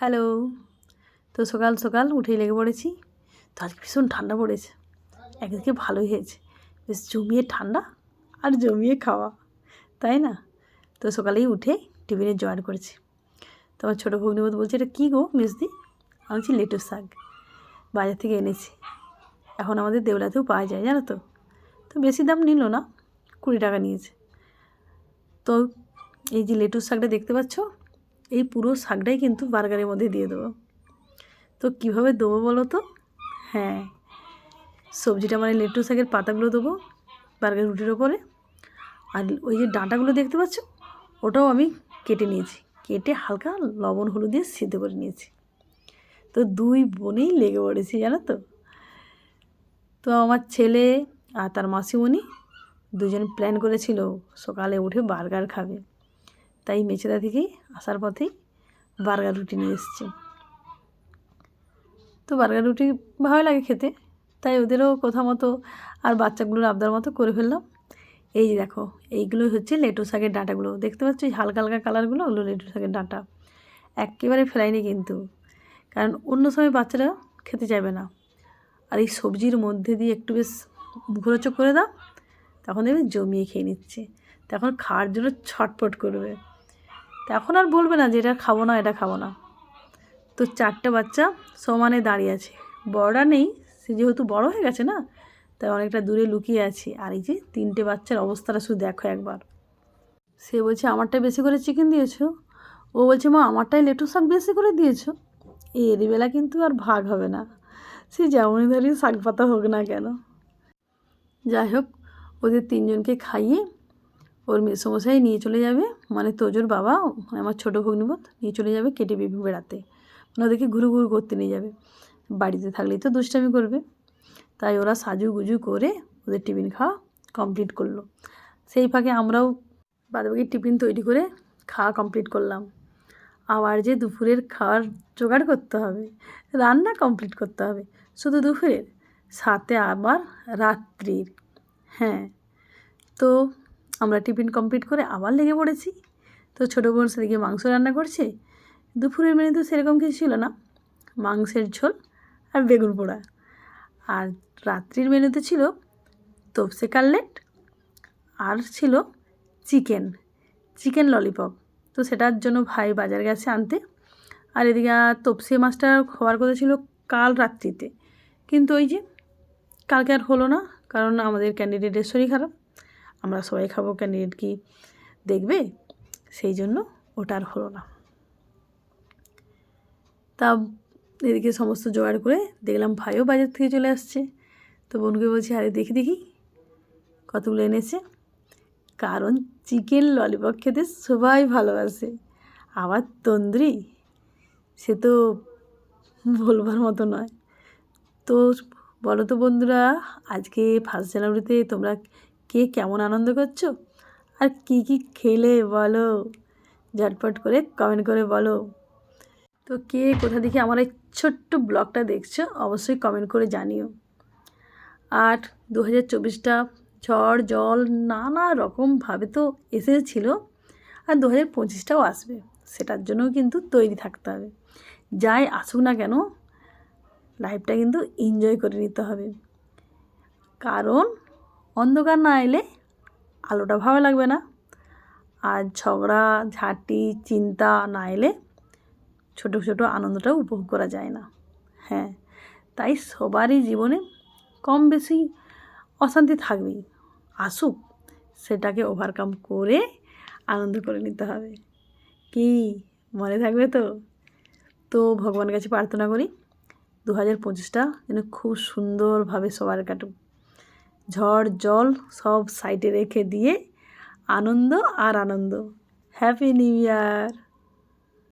Hello. তো সকাল সকাল উঠেই লেগে পড়েছি। তো আজকে ভীষণ ঠান্ডা পড়েছে। একদিকে ভালোই হয়েছে। বেশ জমিয়ে ঠান্ডা আর জমিয়ে খাওয়া। তাই না? তো সকালেই উঠে টিফিনে জয়েন করেছি। তো আমার ছোটো ভগ্নিপতি বলছে, এটা কী গো মিসদি আমি বলছি লেটুর শাক। বাজার থেকে এনেছি। এখন আমাদের দেওলাতেও পাওয়া যায়, জানো তো? তো বেশি দাম নিল না। কুড়ি টাকা নিয়েছে। তো এই যে লেটুর শাকটা দেখতে পাচ্ছ এই পুরো শাকটাই কিন্তু বার্গারের মধ্যে দিয়ে দেবো। তো কীভাবে দেবো বলো তো? হ্যাঁ সবজিটা মানে লেটু শাকের পাতাগুলো দেবো বার্গার রুটির ওপরে। আর ওই যে ডাঁটাগুলো দেখতে পাচ্ছ, ওটাও আমি কেটে নিয়েছি। কেটে হালকা লবণ হলুদ দিয়ে সিদ্ধ করে নিয়েছি। তো দুই বোনেই লেগে পড়েছি, জানো তো? তো আমার ছেলে আর তার মাসিমণি দুজন প্ল্যান করেছিল সকালে উঠে বার্গার খাবে। তাই মেচেদা থেকেই আসার পথেই বার্গার রুটি নিয়ে এসছে। তো বার্গার রুটি ভালো লাগে খেতে, তাই ওদেরও কথা মতো আর বাচ্চাগুলোর আবদার মতো করে ফেললাম। এই যে দেখো এইগুলো হচ্ছে লেটু শাকের ডাঁটাগুলো। দেখতে পাচ্ছ এই হালকা হালকা কালারগুলো ওগুলো লেটু শাকের ডাঁটা। একেবারে ফেলাইনি কিন্তু, কারণ অন্য সময় বাচ্চারা খেতে চাইবে না। আর এই সবজির মধ্যে দিয়ে একটু বেশ মুখরোচক করে দাও তখন দেখবে জমিয়ে খেয়ে নিচ্ছে। তখন খাওয়ার জন্য ছটপট করবে। তখন আর বলবে না যে এটা খাব না, এটা খাব না। তো চারটে বাচ্চা সমানে দাঁড়িয়ে আছে। বড়রা নেই, সে যেহেতু বড় হয়ে গেছে না, তাই অনেকটা দূরে লুকিয়ে আছে। আর এই যে তিনটে বাচ্চার অবস্থাটা শুধু দেখো একবার। সে বলছে আমারটাই বেশি করে চিকেন দিয়েছ? ও বলছে, মা, আমারটাই লেটু শাক বেশি করে দিয়েছ? এর বেলা কিন্তু আর ভাগ হবে না। সে যেমনই ধরি শাক পাতা হোক না কেন। যাই হোক ওদের তিনজনকে খাইয়ে ওর মেসমশাই নিয়ে চলে যাবে। মানে তোজোর বাবা মানে আমার ছোটো ভগ্নিপথ নিয়ে চলে যাবে কেটে বিভু বেড়াতে মানে ওদেরকে ঘুরু ঘুরু করতে নিয়ে যাবে। বাড়িতে থাকলেই তো দুষ্টামি করবে। তাই ওরা সাজু গুজু করে ওদের টিফিন খাওয়া কমপ্লিট করল। সেই ফাঁকে আমরাও বাদবাকি টিফিন তৈরি করে খাওয়া কমপ্লিট করলাম। আবার যে দুপুরের খাওয়ার জোগাড় করতে হবে, রান্না কমপ্লিট করতে হবে। শুধু দুপুরের, সাথে আবার রাত্রির হ্যাঁ তো আমরা টিফিন কমপ্লিট করে আবার লেগে পড়েছি। তো ছোটো বোন সেদিকে মাংস রান্না করছে। দুপুরের মেনু তো সেরকম কিছু ছিল না। মাংসের ঝোল আর বেগুন পোড়া। আর রাত্রির মেনুতে ছিল তোপসে কাটলেট আর ছিল চিকেন চিকেন ললিপপ তো সেটার জন্য ভাই বাজার গেছে আনতে। আর এদিকে তপসে মাছটা হওয়ার কথা ছিল কাল রাত্রিতে। কিন্তু ওই যে কালকে আর হলো না। কারণ আমাদের ক্যান্ডিডেটের শরীর খারাপ। আমরা সবাই খাব ক্যান্ডিডেট কি দেখবে? সেই জন্য ওটা আর হলো না। তা এদিকে সমস্ত জোগাড় করে দেখলাম ভাইও বাজার থেকে চলে আসছে। তো বোনকে বলছি, আরে দেখি দেখি, কতগুলো এনেছে। কারণ চিকেন ললিপপ খেতে সবাই ভালোবাসে। আবার তন্দ্রি, সে তো বলবার মতো নয়। তো বলো তো বন্ধুরা, আজকে ফার্স্ট জানুয়ারিতে তোমরা কে কেমন আনন্দ করছ? আর কি কি খেলে বলো? ঝটপট করে কমেন্ট করে বলো। তো কে কোথা থেকে আমার এই ছোট্ট ব্লগটা দেখছ, অবশ্যই কমেন্ট করে জানিও। আর দু হাজার চব্বিশটা ঝড়, জল নানা রকমভাবে তো এসেছিল, আর দু হাজার পঁচিশটাও আসবে, সেটার জন্যও কিন্তু তৈরি থাকতে হবে। যাই আসুক না কেন লাইফটা কিন্তু এনজয় করে নিতে হবে। কারণ অন্ধকার না এলে আলোটা ভালো লাগবে না। আর ঝগড়া, ঝাঁটি, চিন্তা না এলে ছোটো ছোটো আনন্দটাও উপভোগ করা যায় না। হ্যাঁ তাই সবারই জীবনে কম বেশি অশান্তি থাকবেই। আসুক, সেটাকে ওভারকাম করে আনন্দ করে নিতে হবে। কি, মনে থাকবে তো? তো ভগবানের কাছে প্রার্থনা করি। দু হাজার পঁচিশটা যেন খুব সুন্দরভাবে সবার কাটুক। ঝড়, জল সব সাইডে রেখে দিয়ে আনন্দ আর আনন্দ। Happy new year